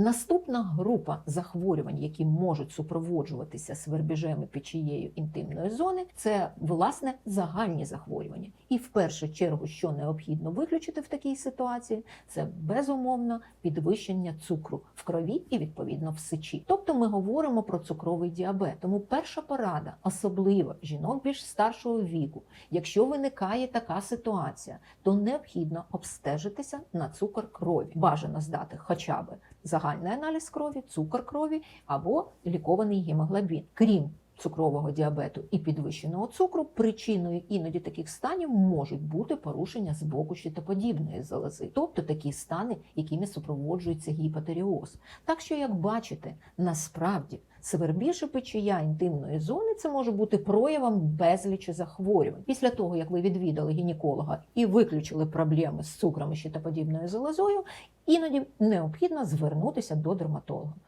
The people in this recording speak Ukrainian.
Наступна група захворювань, які можуть супроводжуватися свербіжем і печією інтимної зони, це власне загальні захворювання. І в першу чергу, що необхідно виключити в такій ситуації, це безумовно підвищення цукру в крові і відповідно в сечі. Тобто ми говоримо про цукровий діабет. Тому перша порада, особливо жінок більш старшого віку, якщо виникає така ситуація, то необхідно обстежитися на цукор крові. Бажано здати хоча б загальний аналіз крові, цукор крові або лікований гемоглобін. Крім цукрового діабету і підвищеного цукру, причиною іноді таких станів можуть бути порушення з боку щитоподібної залози, тобто такі стани, якими супроводжується гіпотеріоз. Так що, як бачите, насправді свербіж і печія інтимної зони це може бути проявом безлічі захворювань. Після того, як ви відвідали гінеколога і виключили проблеми з цукрами щитоподібною залозою, іноді необхідно звернутися до дерматолога.